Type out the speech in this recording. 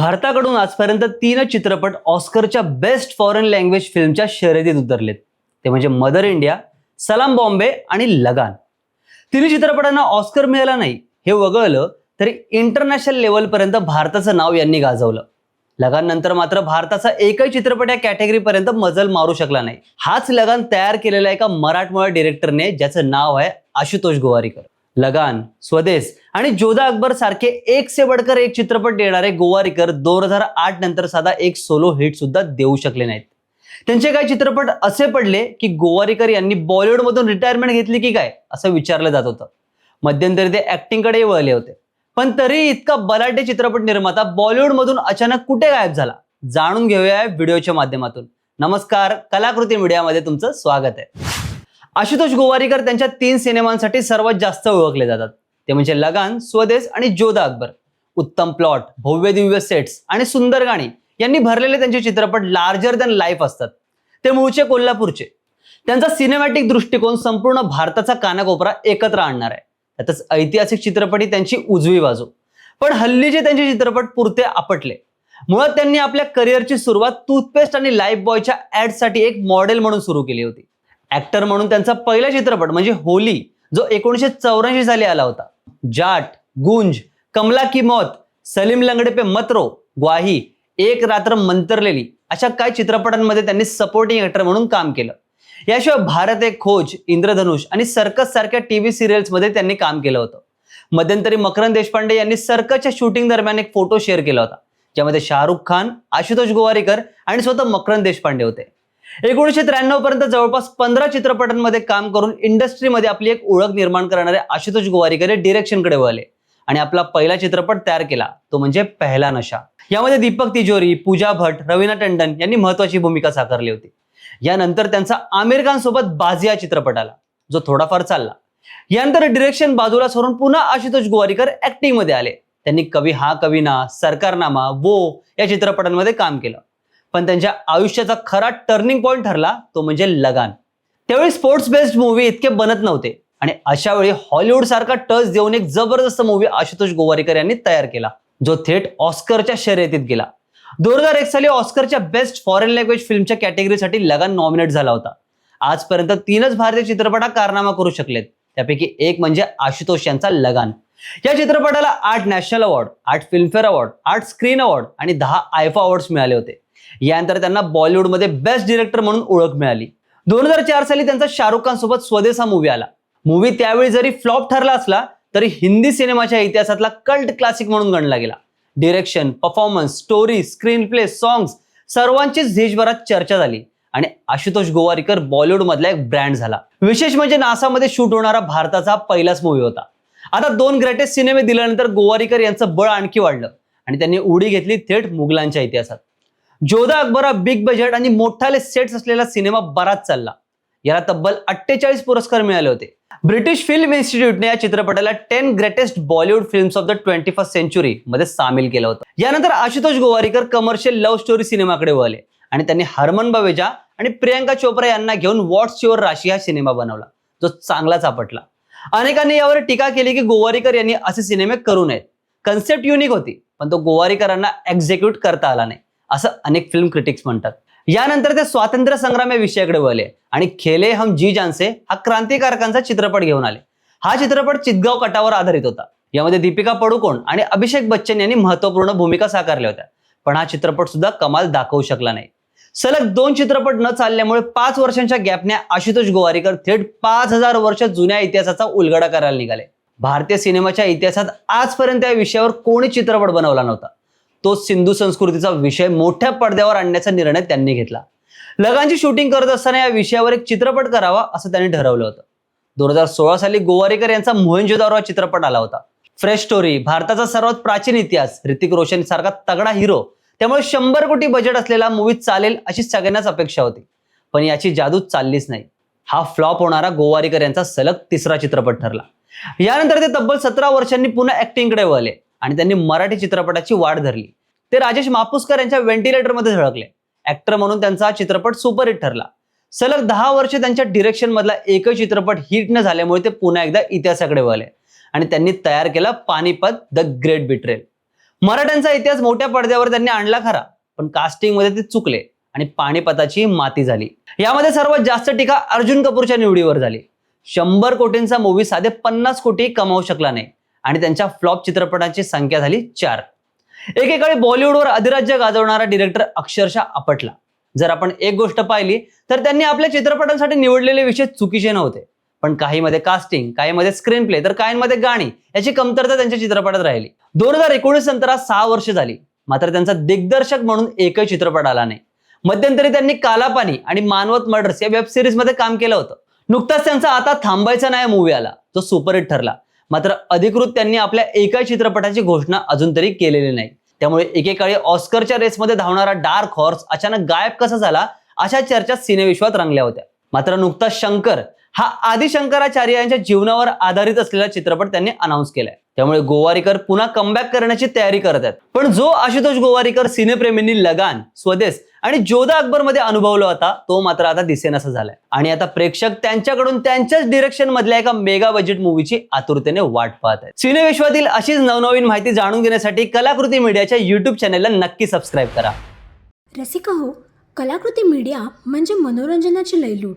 भारताकडून आजपर्यंत तीन चित्रपट ऑस्करच्या बेस्ट फॉरेन लँग्वेज फिल्मच्या शर्यतीत उतरलेत. ते म्हणजे मदर इंडिया सलाम बॉम्बे आणि लगान. तिन्ही चित्रपटांना ऑस्कर मिळाला नाही. हे वगळलं तरी इंटरनॅशनल लेवलपर्यंत भारताचं नाव यांनी गाजवलं. लगान नंतर मात्र भारताचा एकही चित्रपट या कॅटेगरीपर्यंत मजल मारू शकला नाही. हाच लगान तयार केलेला एका मराठमोळ्या डिरेक्टरने ज्याचं नाव आहे आशुतोष गोवारीकर. लगान स्वदेश आणि जोधा अकबर सारखे एक से बडकर एक चित्रपट देणारे गोवारीकर दोन हजार आठ नंतर साधा एक सोलो हिट सुद्धा देऊ शकले नाहीत. त्यांचे काही चित्रपट असे पडले की गोवारीकर यांनी बॉलिवूडमधून रिटायरमेंट घेतली की काय असं विचारलं जात होतं. मध्यंतरी ते ऍक्टिंगकडे वळले होते. पण तरी इतका बलाढ्य चित्रपट निर्माता बॉलिवूडमधून अचानक कुठे गायब झाला जाणून घेऊया व्हिडिओच्या माध्यमातून. नमस्कार कलाकृती मीडियामध्ये तुमचं स्वागत आहे. आशुतोष गोवारीकर त्यांच्या तीन सिनेमांसाठी सर्वात जास्त ओळखले जातात. ते म्हणजे लगान स्वदेश आणि जोधा अकबर. उत्तम प्लॉट भव्य दिव्य सेट्स आणि सुंदर गाणी यांनी भरलेले त्यांचे चित्रपट लार्जर दॅन लाईफ असतात. ते मूळचे कोल्हापूरचे. त्यांचा सिनेमॅटिक दृष्टिकोन संपूर्ण भारताचा कानाकोपरा एकत्र आणणार आहे. त्यातच ऐतिहासिक चित्रपट ही त्यांची उजवी बाजू. पण हल्लीचे त्यांचे चित्रपट पुरते आपटले. मुळात त्यांनी आपल्या करिअरची सुरुवात टूथपेस्ट आणि लाईफ बॉयच्या ऍडसाठी एक मॉडेल म्हणून सुरू केली होती. ऍक्टर म्हणून त्यांचा पहिला चित्रपट म्हणजे होली जो एकोणीसशे चौऱ्याऐंशी साली आला होता. जाट गुंज कमला की मौत सलीम लंगडे पे मत्रो ग्वाही एक रात्र मंतरलेली अशा काही चित्रपटांमध्ये त्यांनी सपोर्टिंग ऍक्टर म्हणून काम केलं. याशिवाय भारत एक खोज इंद्रधनुष आणि सर्कस सारख्या टीव्ही सिरियल्समध्ये त्यांनी काम केलं होतं. मध्यंतरी मकरंद देशपांडे यांनी सर्कसच्या शूटिंग दरम्यान एक फोटो शेअर केला होता ज्यामध्ये शाहरुख खान आशुतोष गोवारीकर आणि स्वतः मकरंद देशपांडे होते. एकोणीसशे त्र्याण्णव पर्यंत जवळपास पंधरा चित्रपटांमध्ये काम करून इंडस्ट्रीमध्ये आपली एक ओळख निर्माण करणारे आशुतोष गोवारीकर डिरेक्शनकडे वळले. आणि आपला पहिला चित्रपट तयार केला तो म्हणजे पहिला नशा. यामध्ये दीपक तिजोरी पूजा भट रवीना टंडन यांनी महत्वाची भूमिका साकारली होती. यानंतर त्यांचा आमिर खान सोबत बाजी या चित्रपट आला जो थोडाफार चालला. यानंतर डिरेक्शन बाजूला सोडून पुन्हा आशुतोष गोवारीकर ऍक्टिंगमध्ये आले. त्यांनी कवी हा कवीना सरकारनामा वो या चित्रपटांमध्ये काम केलं. पण त्यांच्या आयुष्याचा खरा टर्निंग पॉईंट ठरला तो म्हणजे लगान. त्यावेळी स्पोर्ट्स बेस्ड मूवी इतके बनत नव्हते आणि अशा वेळी हॉलिवूड सारखा टच देऊन एक जबरदस्त मूवी आशुतोष गोवारीकर यांनी तयार केला जो थेट ऑस्करच्या शर्यतीत गेला. दोन हजार एक साली ऑस्करच्या बेस्ट फॉरेन लँग्वेज फिल्मच्या कॅटेगरीसाठी लगान नॉमिनेट झाला होता. आजपर्यंत तीनच भारतीय चित्रपट कारनामा करू शकलेत. त्यापैकी एक म्हणजे आशुतोष यांचा लगान. या चित्रपटाला आठ नॅशनल अवॉर्ड आठ फिल्मफेअर अवॉर्ड आठ स्क्रीन अवॉर्ड आणि दहा आयफा अवॉर्ड्स मिळाले होते. यानंतर त्यांना बॉलिवूडमध्ये बेस्ट डिरेक्टर म्हणून ओळख मिळाली. दोन हजार चार साली त्यांचा शाहरुख खान सोबत स्वदेश हा मूवी आला. मूवी त्यावेळी जरी फ्लॉप ठरला असला तरी हिंदी सिनेमाच्या इतिहासातला कल्ट क्लासिक म्हणून गणला गेला. Direction performance story screenplay songs सर्वांचीच देशभरात चर्चा झाली आणि आशुतोष गोवारीकर बॉलिवूडमधला एक ब्रँड झाला. विशेष म्हणजे नासामध्ये शूट होणारा भारताचा पहिलाच मूवी होता. आता दोन ग्रेटेस्ट सिनेमे दिल्यानंतर गोवारीकर यांचं बळ आणखी वाढलं आणि त्यांनी उडी घेतली थेट मुघलांच्या इतिहासात. जोधा अकबर हा बिग बजेट आणि मोठाले सेट्स असलेला सिनेमा बराच चालला. याला तब्बल अठ्ठेचाळीस पुरस्कार मिळाले होते. ब्रिटिश फिल्म इन्स्टिट्यूटने या चित्रपटाला ten greatest Bollywood films of the twenty first century मध्ये सामील केलं होतं. यानंतर Ashutosh Gowariker commercial love story सिनेमाकडे वळले आणि त्यांनी हरमन बवेजा आणि प्रियांका चोप्रा यांना घेऊन व्हॉट्स युअर राशी हा सिनेमा बनवला जो चांगला चापटला. अनेकांनी यावर टीका केली की गोवारीकर यांनी असे सिनेमे करू नयेत. कन्सेप्ट युनिक होती पण तो गोवारीकरांना एक्झिक्यूट करता आला नाही. असं अनेक फिल्म क्रिटिक्स म्हणतात. यानंतर ते स्वातंत्र्य संग्राम या विषयाकडे वळले. आणि खेले हम जी जानसे हा क्रांतिकारकांचा चित्रपट घेऊन आले. हा चित्रपट चितगाव कटावर आधारित होता. यामध्ये दीपिका पडुकोण आणि अभिषेक बच्चन यांनी महत्त्वपूर्ण भूमिका साकारल्या होत्या. पण हा चित्रपट सुद्धा कमाल दाखवू शकला नाही. सलग दोन चित्रपट न चालल्यामुळे पाच वर्षांच्या गॅपने आशुतोष गोवारीकर थेट पाच हजार वर्ष जुन्या इतिहासाचा उलगडा करायला निघाले. भारतीय सिनेमाच्या इतिहासात आजपर्यंत या विषयावर कोणी चित्रपट बनवला नव्हता. तो सिंधू संस्कृतीचा विषय मोठ्या पडद्यावर आणण्याचा निर्णय त्यांनी घेतला. लगांची शूटिंग करत असताना या विषयावर एक चित्रपट करावा असं त्यांनी ठरवलं होतं. दोन हजार सोळा साली गोवारीकर यांचा मोहनजोदारो हा चित्रपट आला होता. फ्रेश स्टोरी भारताचा सर्वात प्राचीन इतिहास ऋतिक रोशन सारखा तगडा हिरो त्यामुळे शंभर कोटी बजेट असलेला मूवी चालेल अशी सगळ्यांनाच अपेक्षा होती. पण याची जादू चाललीच नाही. हा फ्लॉप होणारा गोवारीकर यांचा सलग तिसरा चित्रपट ठरला. यानंतर ते तब्बल सतरा वर्षांनी पुन्हा ऍक्टिंगकडे वळले. आणि त्यांनी मराठी चित्रपटाची वाढ धरली. ते राजेश मापुसकर यांच्या व्हेंटिलेटरमध्ये झळकले. ऍक्टर म्हणून त्यांचा हा चित्रपट सुपरहिट ठरला. सलग दहा वर्ष त्यांच्या डिरेक्शन मधला एकही चित्रपट हिट न झाल्यामुळे ते पुन्हा एकदा इतिहासाकडे वळले. आणि त्यांनी तयार केला पानिपत द ग्रेट बिट्रेल मराठ्यांचा इतिहास मोठ्या पडद्यावर त्यांनी आणला खरा पण कास्टिंगमध्ये ते चुकले आणि पाणीपताची माती झाली. यामध्ये सर्वात जास्त टीका अर्जुन कपूरच्या निवडीवर झाली. शंभर कोटींचा मूवी साधे पन्नास कोटी कमावू शकला नाही. आणि त्यांच्या फ्लॉप चित्रपटांची संख्या झाली चार. एकेकाळी बॉलिवूडवर अधिराज्य गाजवणारा डिरेक्टर अक्षरशः आपटला. जर आपण एक गोष्ट पाहिली तर त्यांनी आपल्या चित्रपटांसाठी निवडलेले विषय चुकीचे नव्हते. पण काहीमध्ये कास्टिंग काहीमध्ये स्क्रीन प्ले तर काहींमध्ये गाणी याची कमतरता त्यांच्या चित्रपटात राहिली. दोन हजार एकोणीस नंतर आज सहा वर्ष झाली. मात्र त्यांचा दिग्दर्शक म्हणून एकही चित्रपट आला नाही. मध्यंतरी त्यांनी कालापानी आणि मानवत मर्डर्स या वेब सिरीजमध्ये काम केलं होतं. नुकताच त्यांचा आता थांबायचा नाही मूवी आला जो सुपरहिट ठरला. मात्र अधिकृत त्यांनी आपल्या एका चित्रपटाची घोषणा अजून तरी केलेली नाही. त्यामुळे एकेकाळी ऑस्करच्या रेसमध्ये धावणारा डार्क हॉर्स अचानक गायब कसा झाला अशा चर्चा सिनेविश्वात रंगल्या होत्या. मात्र नुकताच शंकर हा आदिशंकराचार्य यांच्या जीवनावर आधारित असलेला चित्रपट त्यांनी अनाऊन्स केलाय. त्यामुळे गोवारीकर पुन्हा कमबॅक करण्याची तयारी करत आहेत. पण जो आशुतोष गोवारीकर सिनेप्रेमींनी लगान स्वदेश आणि जोधा अकबरमध्ये अनुभवला होता तो मात्र आता दिसेनासा झालाय. आणि आता प्रेक्षक त्यांच्याकडून त्यांच्याच डिरेक्शन मधल्या एका मेगा बजेट मूवीची आतुरतेने वाट पाहत आहेत. सिनेविश्वातील अशीच नवनवीन माहिती जाणून घेण्यासाठी कलाकृती मीडियाच्या युट्यूब चॅनेलला नक्की सबस्क्राईब करा. रसिका हो कलाकृती मीडिया म्हणजे मनोरंजनाची लयलूट.